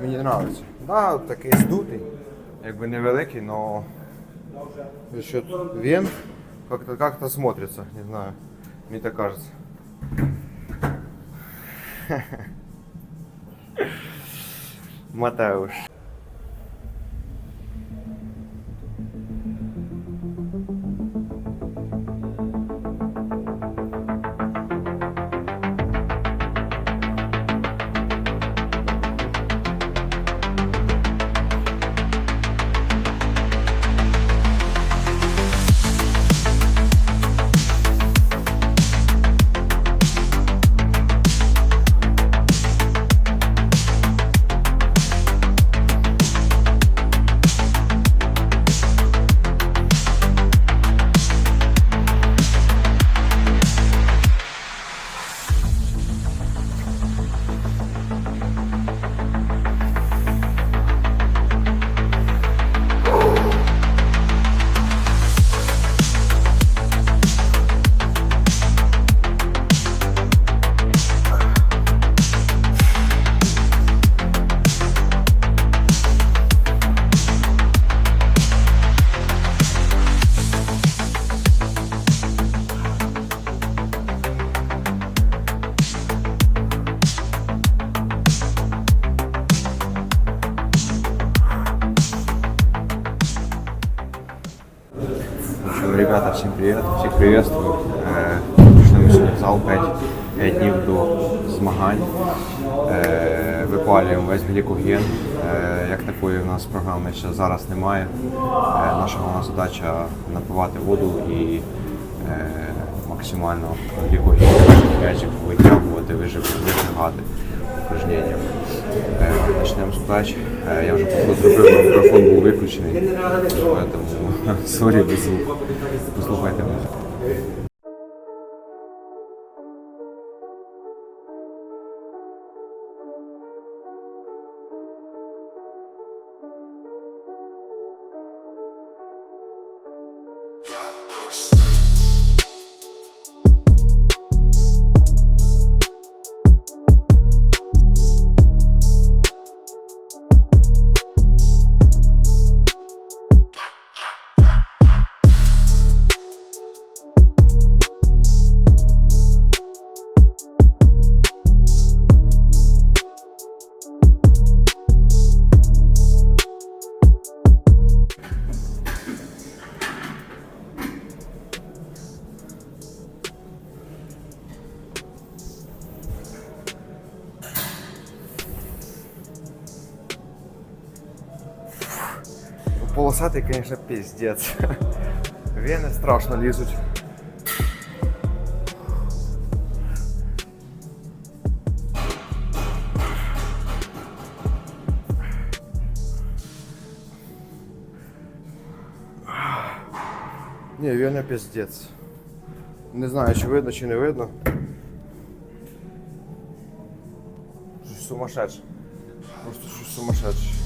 Мені подобається. Да, такий здутий, якби невеликий, но за счет вен как-то как-то смотрится, не знаю. Мне так кажется. Матеуш. Ребята, всем привет, всех приветствую. Е, Прийшли ми сьогодні в зал 5, 5 днів до змагань. Е, Випалюємо весь глікоген. Е, Як такої в нас програми ще зараз немає. Наша головна задача напивати воду і максимально глікоген м'ячик витягувати, вижив- вижигати упражненнями. Е, Почнемо з плеч. Я вже зробив, мікрофон був виключений, тому сорі без звуку. Послухайте музику. Полосатый, конечно, пиздец. Вены страшно лізуть. Не, вена пиздец. Не знаю, чи видно, чи не видно. Щось сумасшедше. Просто щось сумасшедше.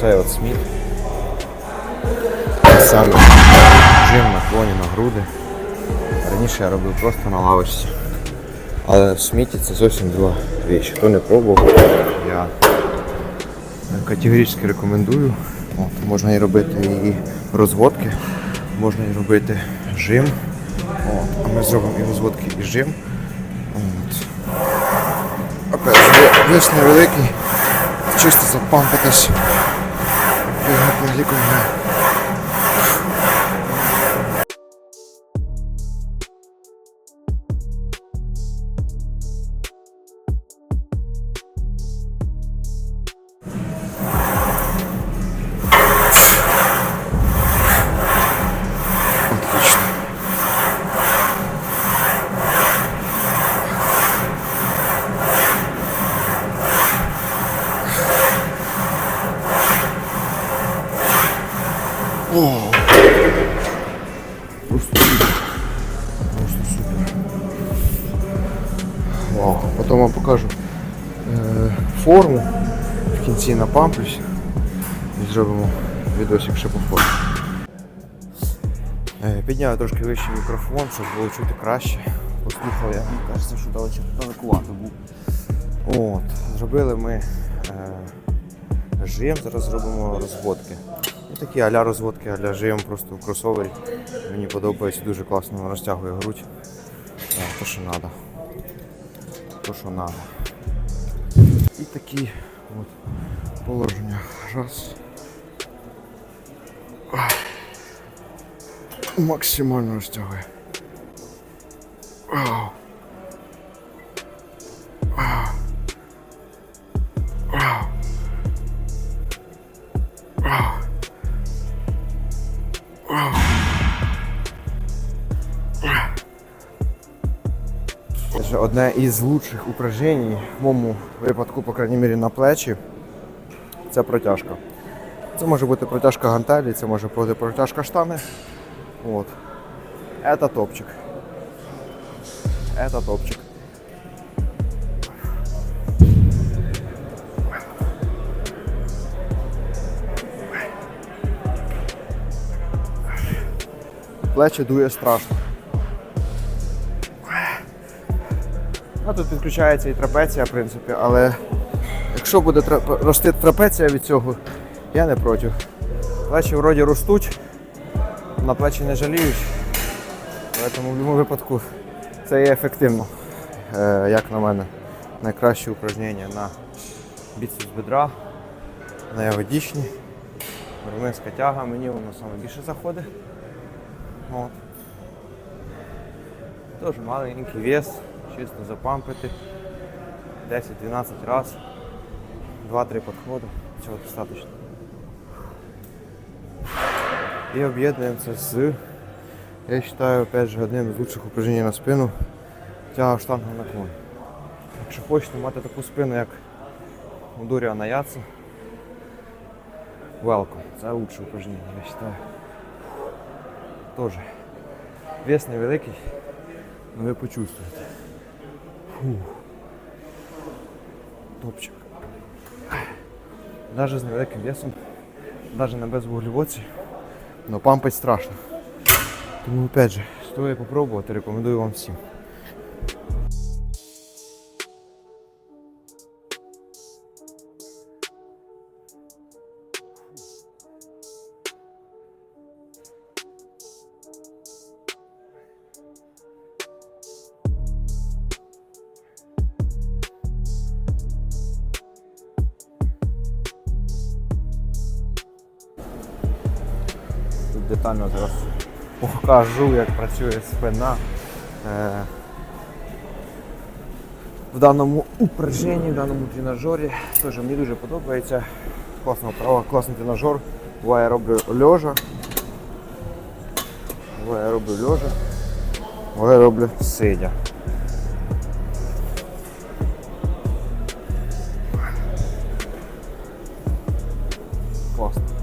Це от сміт. Саме жим на коні, на груди. Раніше я робив просто на лавочці. Але в сміті це зовсім два речі. Хто не пробував, я категорично рекомендую. От, можна і робити і розводки, можна і робити жим. От, а ми зробимо і розводки, і жим. От. Опять же, вес невеликий, чисто कोई पहले कोई है। Форму, в кінці напамплюсь і зробимо відосик ще по фото. Е, Підняв трошки вищий мікрофон, щоб було чути краще. Послухав я, кажеться, що далекувато був. От, зробили ми е, жим, зараз зробимо розводки. І такі аля розводки, аля жим просто в кросовері. Мені подобається, дуже класно розтягує грудь. Так, то, що треба. То, що треба. І такі от положення. Раз. Максимально розтягує. Вау. Це одне із лучших упражнень в моєму випадку, по крайній мірі, на плечі. Це протяжка. Це може бути протяжка гантелі, це може бути протяжка штани. От. Это топчик. Это топчик. Плечі дує страшно. А тут підключається і трапеція, в принципі, але якщо буде трап- рости трапеція від цього, я не проти. Плечі вроді ростуть, на плечі не жаліють. Тому в будь-якому випадку це є ефективно, е, як на мене. Найкраще упражнення на біцепс бедра, на ягодічні, роминська тяга, мені воно саме більше заходить. От. Теж маленький вес, чисто запампити. 10-12 разів, 2-3 підходи, цього достатньо. І об'єднуємо це з, я вважаю, опять же, одним з лучших упражнень на спину тяга штанга наклон. Якщо хочете мати таку спину, як у Дуріана Яца, welcome. Це лучше упражнення, я вважаю. Тоже. Вес невеликий, але ви почувствуєте. Фу. Топчик. Навіть з невеликим весом, навіть на безвуглеводці, але пампить страшно. Тому опять же, стоїть попробувати, рекомендую вам всім. Детально зараз покажу, як працює спина. Е, В даному упражненні, в даному тренажері. Теж мені дуже подобається. Класна вправа, класний тренажер. Буває я роблю льожа. Буває я роблю льожа. Буває роблю сидя. Класно.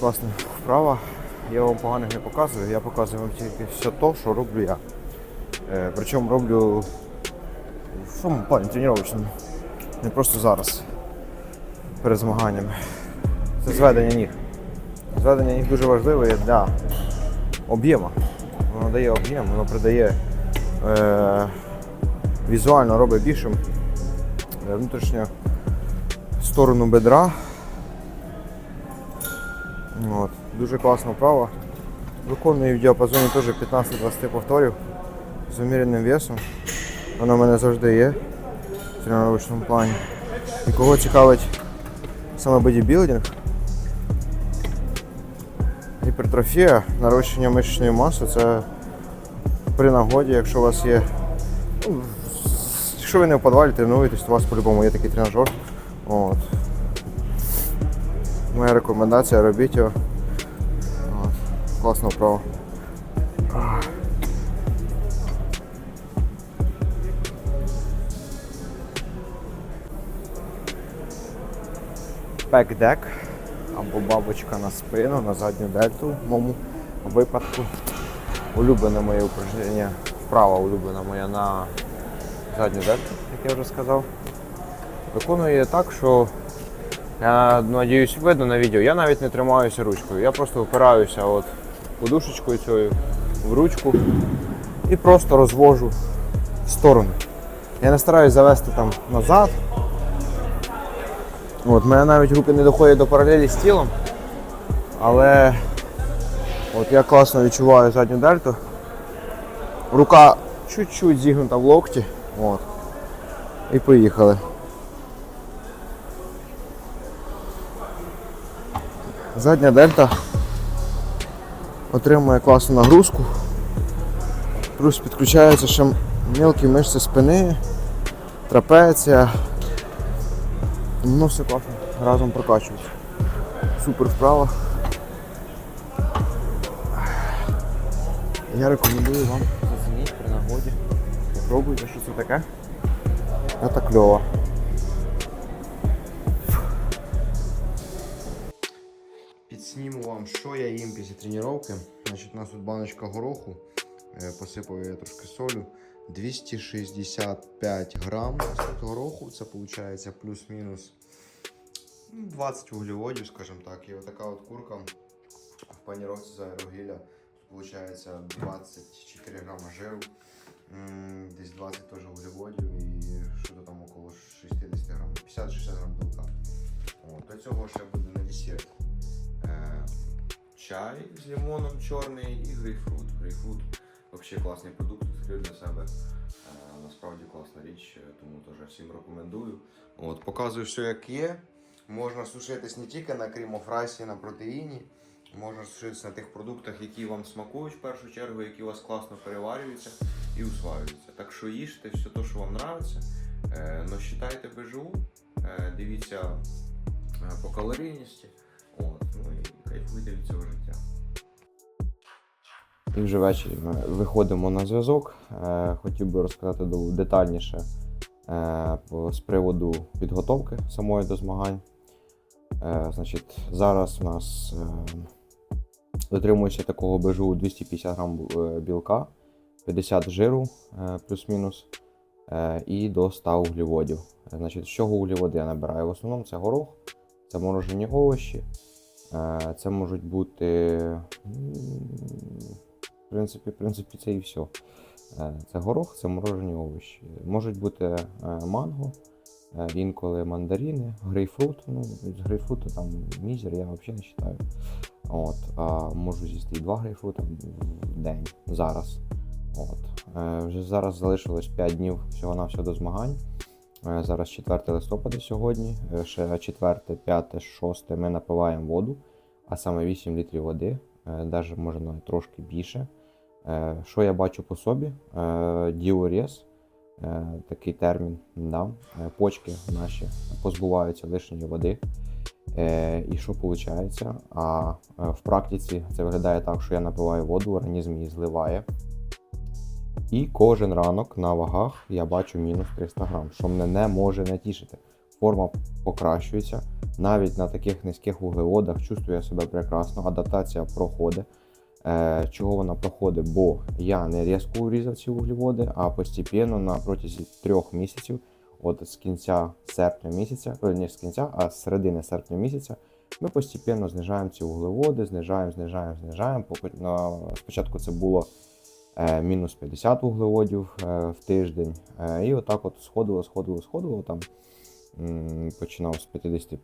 Класна вправа. Я вам поганих не показую, я показую вам тільки все те, що роблю я. Е, причому роблю в своєму плані тренувачному. Не просто зараз. Перед змаганнями. Це зведення ніг. Зведення ніг дуже важливе для об'єму. Воно дає об'єм, воно придає е, візуально робить більшим е, внутрішню сторону бедра. От. Дуже класна вправа. Виконую в діапазоні теж 15-20 повторів з уміреним весом. Воно в мене завжди є в тренувальному плані. І кого цікавить саме бодібілдинг, гіпертрофія, нарощення мишечної маси це при нагоді, якщо у вас є. Ну, якщо ви не в підвалі тренуєтесь, то у вас по-любому є такий тренажер. От. Моя рекомендація робіть його. От. Класна вправа. Або бабочка на спину, на задню дельту в моєму випадку. Улюблене моє упражнення, вправа улюблена моя на задню дельту, як я вже сказав. Виконую так, що надіюсь, видно на відео, я навіть не тримаюся ручкою. Я просто впираюся от подушечкою цією в ручку і просто розвожу в сторону. Я не стараюсь завести там назад. От, мене навіть руки не доходять до паралелі з тілом. Але от я класно відчуваю задню дельту. Рука чуть-чуть зігнута в локті. От. І поїхали. Задня дельта отримує класну нагрузку. Плюс підключаються ще мілкі мишці спини, трапеція. Ну все класно, разом прокачується. Супер вправа. Я рекомендую вам зацініть при нагоді. Попробуйте, що це таке. Це кльово. Вам, що я їм після тренування. Значить, у нас тут баночка гороху. Е, Посипав я трошки солю. 265 грам гороху. Це виходить плюс-мінус ну, 20 вуглеводів, скажімо так. І отака от курка в паніровці з аерогіля. Виходить 24 грама жиру. Десь 20 теж вуглеводів і що то там около 60 грам, 50-60 грам білка. До цього ще буде на десерт. Чай з лимоном чорний і грейпфрут. Грейпфрут взагалі класний продукт, відкрив для себе. Е, насправді класна річ, е, тому теж всім рекомендую. От, показую все як є. Можна сушитись не тільки на крімофрайсі, на протеїні. Можна сушитися на тих продуктах, які вам смакують в першу чергу, які у вас класно переварюються і усваюються. Так що їжте все те, що вам подобається. Е, но считайте БЖУ, дивіться по калорійності. От, ну і кайфуйте від цього життя. І вже ввечері ми виходимо на зв'язок. Е, Хотів би розказати детальніше е, з приводу підготовки самої до змагань. Е, Значить, зараз у нас дотримується такого БЖУ 250 грам білка, 50 жиру плюс-мінус і до 100 углеводів. Е, Значить, з чого углеводи я набираю? В основному це горох, це морожені овочі, це можуть бути. В принципі, в принципі, це і все. Е, Це горох, це морожені овочі. Можуть бути е, манго, е, інколи мандарини, грейпфрут. Ну, з грейпфруту там мізер, я взагалі не вважаю. От, а можу з'їсти і два грейпфрута в день зараз. От. Е, Вже зараз залишилось 5 днів всього-навсього до змагань. Е, Зараз 4 листопада сьогодні. Е, Ще 4, 5, 6 ми напиваємо воду, а саме 8 літрів води, навіть може навіть трошки більше. Е, Що я бачу по собі? Е, Діурез, е, такий термін, да? е, почки наші позбуваються лишньої води. Е, І що виходить? А е, в практиці це виглядає так, що я напиваю воду, організм її зливає. І кожен ранок на вагах я бачу мінус 300 грам, що мене не може не тішити. Форма покращується. Навіть на таких низьких вуглеводах чувствую я себе прекрасно, адаптація проходить. Е, чого вона проходить? Бо я не різко урізав ці вуглеводи, а постійно на протязі трьох місяців, от з кінця серпня місяця, не з кінця, а з середини серпня місяця, ми постійно знижаємо ці вуглеводи, знижаємо, знижаємо, знижаємо. На- Спочатку це було мінус 50 вуглеводів е, в тиждень. Е, і отак от сходило, сходило, сходило. Там починав з 50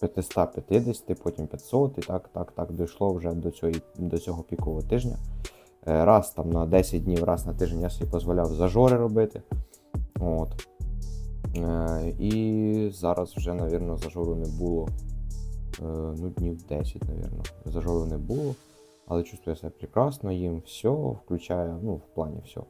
550, потім 500, і так, так, так дійшло вже до цього, до цього пікового тижня. Е, Раз там на 10 днів, раз на тиждень я собі дозволяв зажори робити. От. Е, І зараз вже, мабуть, зажору не було. Е, Ну, днів 10, мабуть. Зажору не було. Але чувствую себе прекрасно, їм все, включаю, ну, в плані все.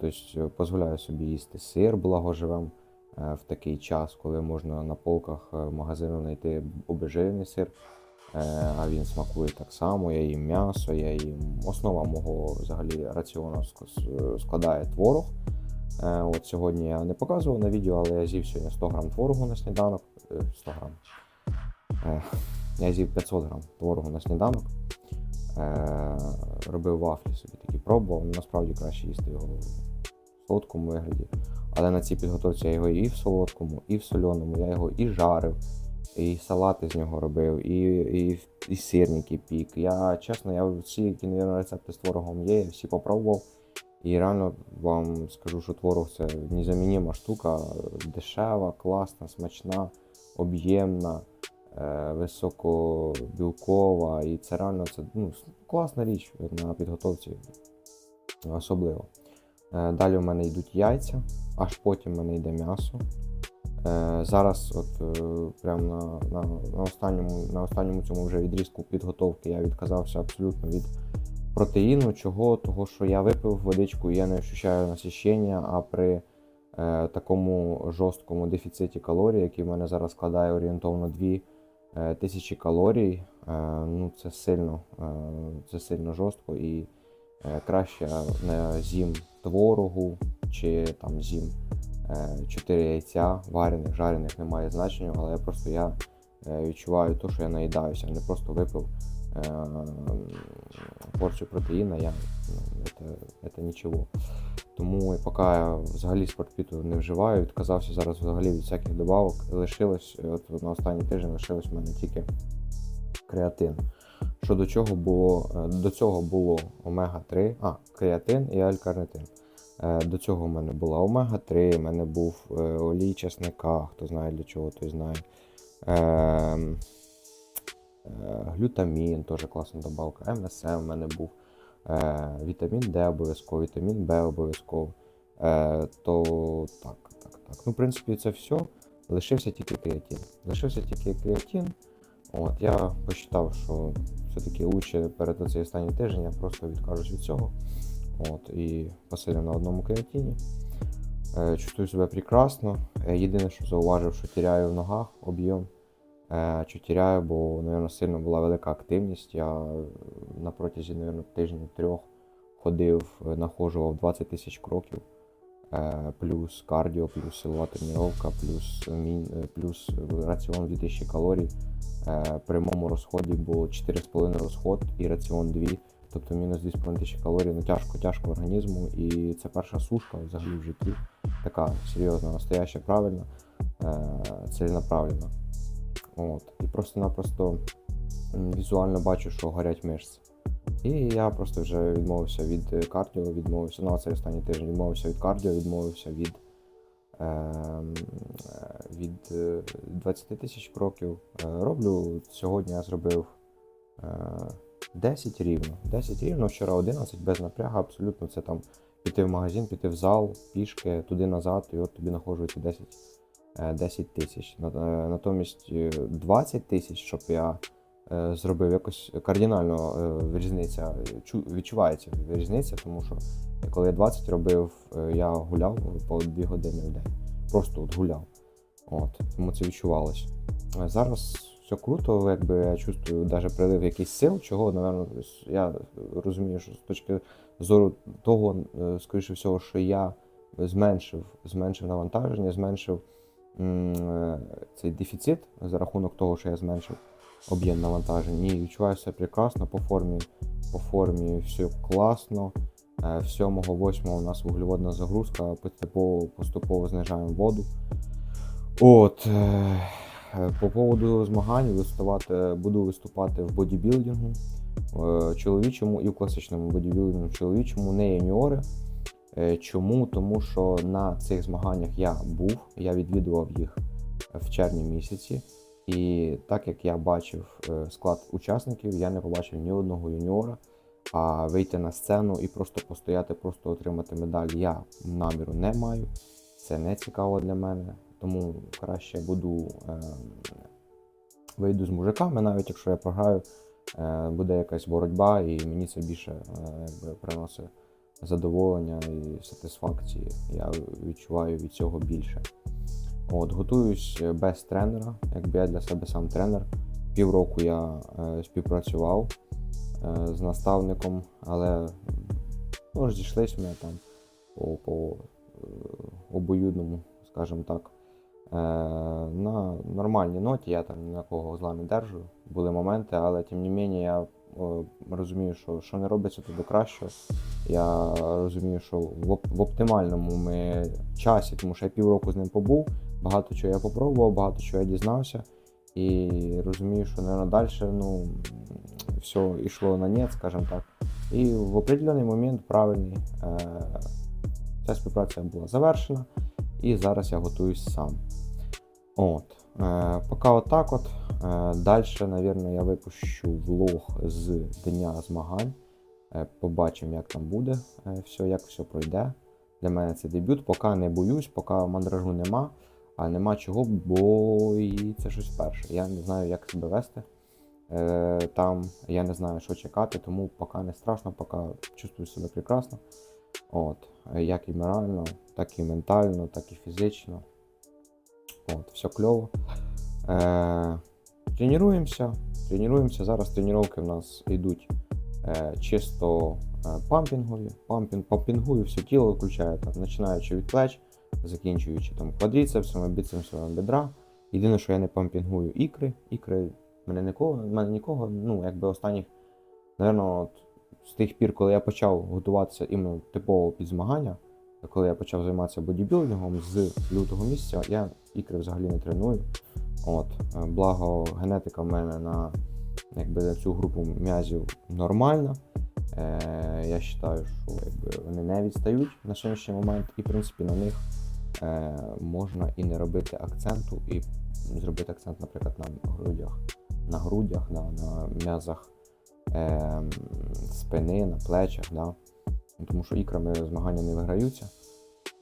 Тобто дозволяю собі їсти сир благоживем. е, в такий час, коли можна на полках е, магазину знайти обезжирений сир. Е, А він смакує так само. Я їм м'ясо, я їм основа мого взагалі раціону складає творог. Е, От сьогодні я не показував на відео, але я з'їв сьогодні 100 грам творогу на сніданок. Е, 100 грам. Е, Я з'їв 500 грам творогу на сніданок. Е, Робив вафлі собі такі пробував. Ну, Насправді краще їсти його в солодкому вигляді. Але на цій підготовці я його і в солодкому, і в соленому. Я його і жарив, і салати з нього робив, і, і, і сирники пік. Я чесно, я всі, які мабуть, рецепти з творогом є, я всі попробував. І реально вам скажу, що творог це незамінима штука, дешева, класна, смачна, об'ємна, високобілкова. І це реально це, ну, класна річ на підготовці особливо. Е, Далі в мене йдуть яйця, аж потім в мене йде м'ясо. Е, Зараз, от е, прямо на, на, на, останньому, на останньому цьому вже відрізку підготовки я відказався абсолютно від протеїну. Чого? Того, що я випив водичку і я не відчуваю насищення, а при е, такому жорсткому дефіциті калорій, який в мене зараз складає орієнтовно 2 е, тисячі калорій, е, ну це сильно, е, це сильно жорстко і е, краще з'їм творогу чи там з'їм 4 яйця, варених, жарених немає значення, але я просто я е, відчуваю те, що я наїдаюся, а не просто випив е, порцію протеїна, я, ну, це, це нічого. Тому поки я взагалі спортпіту не вживаю, відказався зараз взагалі від всяких добавок. Лишилось, е, от на останній тиждень лишилось в мене тільки креатин. Що до чого було, е, до цього було омега-3, а, креатин і алькарнитин. Е, До цього в мене була омега-3, в мене був е, олій чесника, хто знає для чого, той знає. Е, глютамін, теж класна добавка. МСМ в мене був. Е, вітамін Д обов'язково, вітамін Б обов'язково. Е, то так, так, так. Ну, в принципі, це все. Лишився тільки креатин. Лишився тільки креатин. От, я посчитав, що все-таки лучше перед цей останній тиждень я просто відкажусь від цього. От, і посидів на одному креатині. Чувствую себе прекрасно. Єдине, що зауважив, що тіряю в ногах об'єм. Е, що тіряю, бо, мабуть, сильно була велика активність. Я е, на протязі, мабуть, тижнів трьох ходив, е, нахожував 20 тисяч кроків. Плюс кардіо, плюс силова тренування, плюс, плюс раціон 2000 калорій. При моєму розході було 4,5 розход і раціон 2, тобто мінус 2,5 тисячі калорій. Ну тяжко, тяжко організму. І це перша сушка взагалі в житті. Така серйозна, настояща, правильна, ціленаправлена. От. І просто-напросто візуально бачу, що горять мишці. І я просто вже відмовився від е, кардіо, відмовився на цей останній тиждень, відмовився від кардіо, відмовився від, ем, е, від е, 20 тисяч кроків. Е, роблю сьогодні я зробив е, 10 рівно. 10 рівно, вчора 11 без напрягу, абсолютно це там піти в магазин, піти в зал, пішки, туди-назад, і от тобі знаходжується 10, е, 10 тисяч. Е, Натомість е, 20 тисяч, щоб я е, зробив якось кардинально е, різниця, відчувається різниця, тому що коли я 20 робив, е, я гуляв по 2 години в день. Просто от гуляв. От, тому це відчувалось. Е, Зараз все круто, якби я чувствую навіть прилив якийсь сил, чого, напевно, я розумію, що з точки зору того, е, скоріше всього, що я зменшив, зменшив навантаження, зменшив е, цей дефіцит за рахунок того, що я зменшив об'єм навантажень. І відчуваю себе прекрасно по формі. По формі все класно. Е, В 7-8 у нас вуглеводна загрузка, поступово, поступово знижаємо воду. От, е, е, по поводу змагань виступати, буду виступати в бодібілдингу е, чоловічому і в класичному бодібілдингу чоловічому, не юніори. Е, Чому? Тому що на цих змаганнях я був, я відвідував їх в червні місяці. І так як я бачив е, склад учасників, я не побачив ні одного юніора. А вийти на сцену і просто постояти, просто отримати медаль я наміру не маю. Це не цікаво для мене. Тому краще буду е, вийду з мужиками, навіть якщо я програю, е, буде якась боротьба, і мені це більше е, приносить задоволення і сатисфакції. Я відчуваю від цього більше. От, готуюсь е, без тренера, якби я для себе сам тренер. Півроку я е, співпрацював е, з наставником, але ну, розійшлись ми там по, по е, обоюдному, скажімо так. Е, на нормальній ноті я там ні на кого зла не держу. Були моменти, але тим не менше я розумію, що, що не робиться, то до кращого. Я розумію, що в, в оптимальному ми часі, тому що я півроку з ним побув, багато чого я попробував, багато чого я дізнався. І розумію, що не далі ну, все йшло на нет, скажімо так. І в определений момент правильний е, ця співпраця була завершена, і зараз я готуюсь сам. От. Е, поки отак от. Е, далі, мабуть, я випущу влог з дня змагань. Е, побачимо, як там буде е, все, як все пройде. Для мене це дебют, поки не боюсь, поки мандражу нема, а нема чого, бо і це щось перше. Я не знаю, як себе вести. Там я не знаю, що чекати, тому поки не страшно, поки чувствую себе прекрасно. От, як і морально, так і ментально, так і фізично. От, все кльово. Е, тренуємося. Тренуємося. Зараз тренування в нас йдуть е, чисто е, пампінгові. Пампінг, пампінгую все тіло, включаю там, починаючи від плеч, закінчуючи там квадріцепсами, біцепсами бедра. Єдине, що я не пампінгую ікри. Ікри мене нікого, мене нікого, ну, якби останніх, напевно, з тих пір, коли я почав готуватися іменно типово під змагання, коли я почав займатися бодібілдингом з лютого місяця, я ікри взагалі не треную. От, е, благо, генетика в мене на, якби, на цю групу м'язів нормальна. Е, я вважаю, що якби, вони не відстають на сьогоднішній момент, і в принципі на них е, можна і не робити акценту, і зробити акцент, наприклад, на грудях, на грудях, на, на м'язах е, спини, на плечах. Да? Ну, Тому що ікрами змагання не виграються.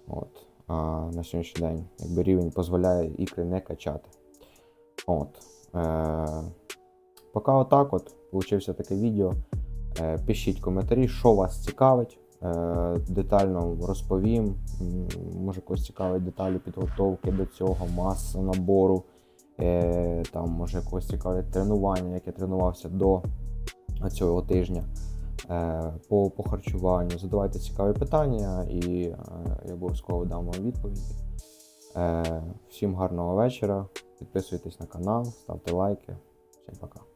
От. А на сьогоднішній день якби рівень дозволяє ікри не качати. От. Е, поки отак от получився таке відео. Е, пишіть коментарі, що вас цікавить. Е, детально розповім. Може когось цікавить деталі підготовки до цього, маса набору. Е, там, може когось цікавить тренування, як я тренувався до цього тижня. Е, по, по харчуванню. Задавайте цікаві питання і е, я обов'язково дам вам відповіді. Е, всім гарного вечора. Підписуйтесь на канал, ставте лайки. Всім пока.